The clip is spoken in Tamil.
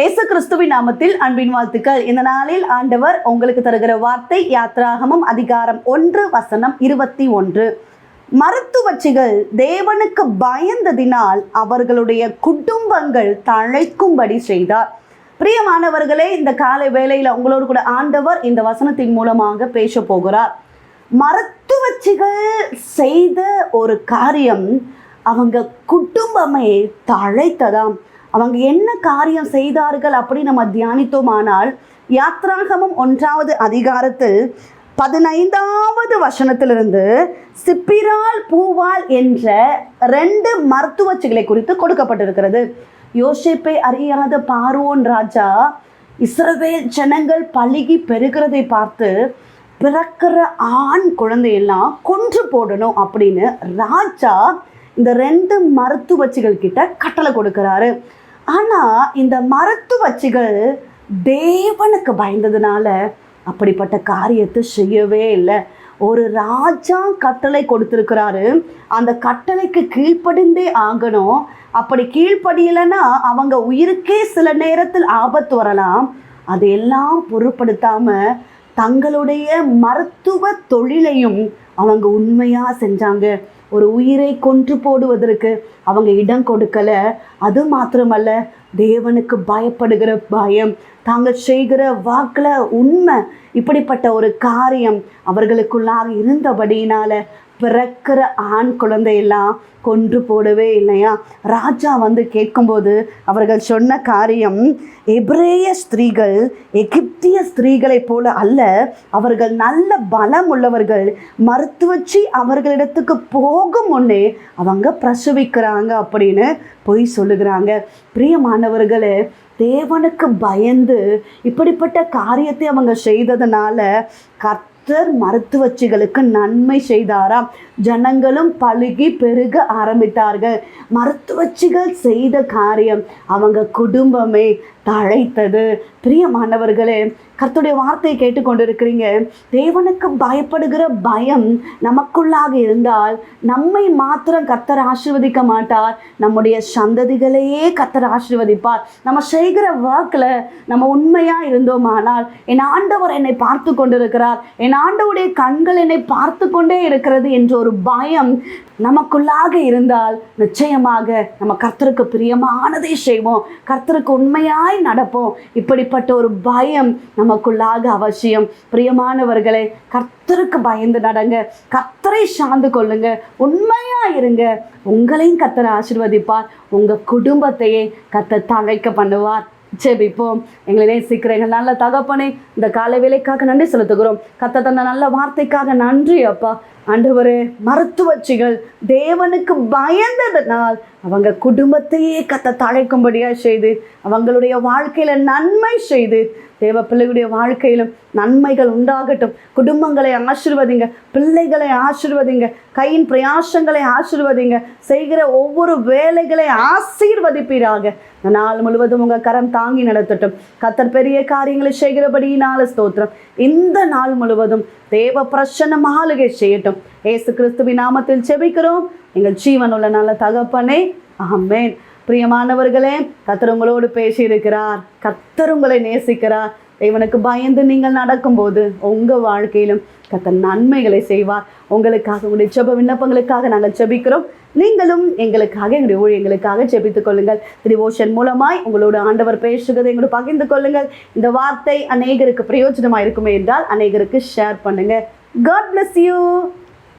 இயேசு கிறிஸ்துவின் நாமத்தில் அன்பின் வாழ்த்துக்கள். இந்த நாளில் ஆண்டவர் உங்களுக்கு தருகிற வார்த்தை யாத்ராகமம் அதிகாரம் ஒன்று வசனம் இருபத்தி ஒன்று. மருத்துவச்சிகள் தேவனுக்கு பயந்ததினால் அவர்களுடைய குடும்பங்கள் தழைக்கும்படி செய்தார். பிரியமானவர்களே இந்த காலை வேளையில் உங்களோடு கூட ஆண்டவர் இந்த வசனத்தின் மூலமாக பேச போகிறார். மருத்துவச்சிகள் செய்த ஒரு காரியம் அவங்க குடும்பமே தழைத்ததாம். அவங்க என்ன காரியம் செய்தார்கள் அப்படி நம்ம தியானித்தோமானால் யாத்ராகமம் ஒன்றாவது அதிகாரத்தில் பதினைந்தாவது வசனத்திலிருந்து சிப்பிரால் பூவால் என்ற ரெண்டு மருத்துவச்சிகளை குறித்து கொடுக்கப்பட்டிருக்கிறது. யோசிப்பை அறியாத பார்வோன் ராஜா இஸ்ரவேல் ஜனங்கள் பழுகி பெருகிறதை பார்த்து பிறக்கிற ஆண் குழந்தையெல்லாம் கொன்று போடணும் அப்படின்னு ராஜா இந்த ரெண்டு மருத்துவச்சிகள் கிட்ட கட்டளை கொடுக்கிறாரு. ஆனால் இந்த மருத்துவச்சிகள் தேவனுக்கு பயந்ததுனால அப்படிப்பட்ட காரியத்தை செய்யவே இல்லை. ஒரு ராஜா கட்டளை கொடுத்துருக்கிறாரு. அந்த கட்டளைக்கு கீழ்ப்படிந்தே ஆகணும். அப்படி கீழ்ப்படியலைன்னா அவங்க உயிருக்கே சில நேரத்தில் ஆபத்து வரலாம். அதையெல்லாம் பொருட்படுத்தாம தங்களுடைய மருத்துவ தொழிலையும் அவங்க உண்மையாக செஞ்சாங்க. ஒரு உயிரை கொன்று போடுவதற்கு அவங்க இடம் கொடுக்கல. அது மாத்திரமல்ல தேவனுக்கு பயப்படுகிற பயம் தாங்கள் செய்கிற வாக்கில் உண்மை இப்படிப்பட்ட ஒரு காரியம் அவர்களுக்குள்ளாக இருந்தபடியினால பிறக்கிற ஆண் குழந்தையெல்லாம் கொன்று போடவே இல்லையா? ராஜா வந்து கேட்கும்போது அவர்கள் சொன்ன காரியம் எபிரேய ஸ்திரீகள் எகிப்திய ஸ்திரீகளைப் போல அல்ல அவர்கள் நல்ல பலம் உள்ளவர்கள். மருத்துவச்சி அவர்களிடத்துக்கு போகும் முன்னே அவங்க பிரசவிக்கிறாங்க அப்படின்னு பொய் சொல்லுகிறாங்க. பிரியமானவர்களே தேவனுக்கு பயந்து இப்படிப்பட்ட காரியத்தை அவங்க செய்ததுனால கர்த்த கர்த்தர் மருத்துவச்சிகளுக்கு நன்மை செய்தாராம். ஜனங்களும் பழுகி பெருக ஆரம்பித்தார்கள். மருத்துவச்சிகள் செய்த காரியம் அவங்க குடும்பமே தழைத்தது பிரியமானவர்களே கர்த்தருடைய வார்த்தையை கேட்டுக்கொண்டிருக்கிறீங்க. தேவனுக்கு பயப்படுகிற பயம் நமக்குள்ளாக இருந்தால் நம்மை மாத்திரம் கர்த்தர் ஆசிர்வதிக்க மாட்டார். நம்முடைய சந்ததிகளையே கர்த்தர் ஆசிர்வதிப்பார். நம்ம செய்கிற ஒர்க்கில் நம்ம உண்மையாக இருந்தோமானால் என் ஆண்டவர் என்னை பார்த்து கொண்டிருக்கிறார். என் ஆண்டவருடைய கண்கள் என்னை பார்த்து கொண்டே இருக்கிறது என்ற ஒரு பயம் நமக்குள்ளாக இருந்தால் நிச்சயமாக நம்ம கர்த்தருக்கு பிரியமானதை செய்வோம். கர்த்தருக்கு உண்மையாக உண்மையாய் நடப்போம். இப்படிப்பட்ட ஒரு பயம் நமக்குள்ளாக அவசியம். பிரியமானவர்களே கர்த்தருக்கு பயந்து நடங்க. கர்த்தரை சார்ந்து கொள்ளுங்க. உண்மையா இருங்க. உங்களையும் கத்தரை ஆசிர்வதிப்பார். உங்க குடும்பத்தையே கத்த தழைக்க பண்ணுவார். ஜெபிப்போம். எங்களை நேசிக்கிற எங்கள் நல்ல தகப்பனே இந்த காலை வேலைக்காக நன்றி செலுத்துகிறோம். கத்த தந்த நல்ல வார்த்தைக்காக நன்றி அப்பா. ஒரு மருத்துவச்சிகள் தேவனுக்கு பயந்ததனால் அவங்க குடும்பத்தையே கத்த தழைக்கும்படியாக செய்து அவங்களுடைய வாழ்க்கையில் நன்மை செய்து தேவ பிள்ளைகளுடைய வாழ்க்கையிலும் நன்மைகள் உண்டாகட்டும். குடும்பங்களை ஆசிர்வதிங்க பிள்ளைகளை ஆசிர்வதிங்க கையின் பிரயாசங்களை ஆசிர்வதிங்க செய்கிற ஒவ்வொரு வேலைகளை ஆசீர்வதிப்பீராக. இந்த நாள் முழுவதும் உங்கள் கரம் தாங்கி நடத்தட்டும். கத்தர் பெரிய காரியங்களை செய்கிறபடியினால ஸ்தோத்திரம். இந்த நாள் முழுவதும் தேவ பிரசன்னம் ஆளுகை செய்யட்டும். ஏசு கிறிஸ்துவின் நாமத்தில் செபிக்கிறோம் எங்கள் ஜீவனுள்ள நல்ல தகப்பனே ஆமேன். பிரியமானவர்களே கத்தர் உங்களோடு பேசியிருக்கிறார். கத்தர் உங்களை நேசிக்கிறார். தேவனுக்கு பயந்து நீங்கள் நடக்கும்போது உங்கள் வாழ்க்கையிலும் கத்தர் நன்மைகளை செய்வார். உங்களுக்காக உங்களுடைய ஜெப விண்ணப்பங்களுக்காக நாங்கள் ஜெபிக்கிறோம். நீங்களும் எங்களுக்காக எங்களுடைய ஊழியங்களுக்காக ஜெபித்துக் கொள்ளுங்கள். டிவோஷன் மூலமாய் உங்களோட ஆண்டவர் பேசுகிறதை எங்களோட பகிர்ந்து கொள்ளுங்கள். இந்த வார்த்தை அநேகருக்கு பிரயோஜனமாக இருக்குமே என்றால் அநேகருக்கு ஷேர் பண்ணுங்கள் காட் பிளஸ் யூ